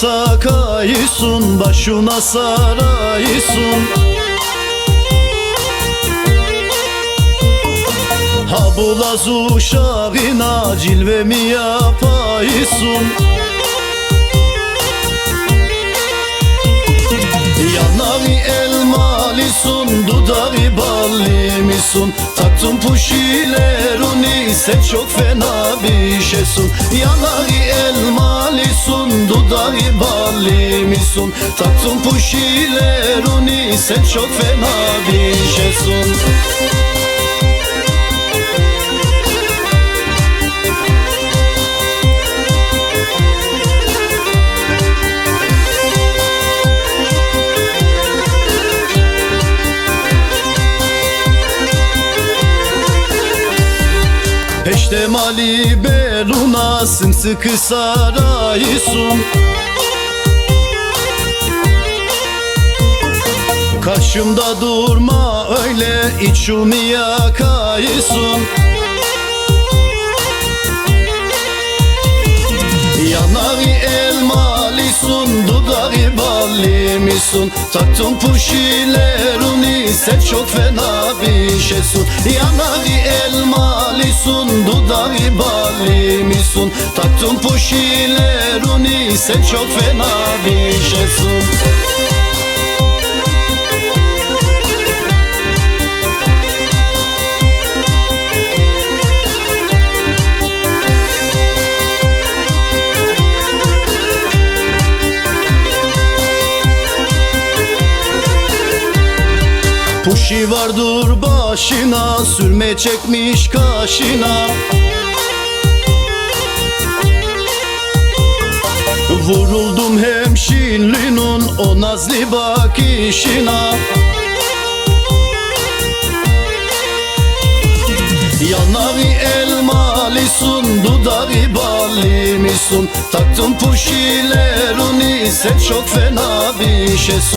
takayısın Başına sarayısın Ha bulaz uşağına cilve mi yapayısın Yanari elmalisun, dudağı ballimisun. Taktım puşileruni, sen çok fena bir şeysun. Yanari elmalisun, dudağı ballimisun Taktım puşileruni, sen çok fena bir şeysun Peştemali beluna sımsıkı sarayısın Karşımda durma öyle içimi yakayısın Yanari elmalisun, dudağı ballimisun Taktım puşileruni, sen çok fena bir şeysun Yanari elmalisun, dudağı ballimisun Taktım puşileruni, sen çok fena bir şeysun Puşi vardır başına Sürme çekmiş kaşına. Vuruldum hemşinlinin o nazlı bakışına. Yanari elmalisun, dudağı ballimisun Taktım puşileruni, sen çok fena bir şeysun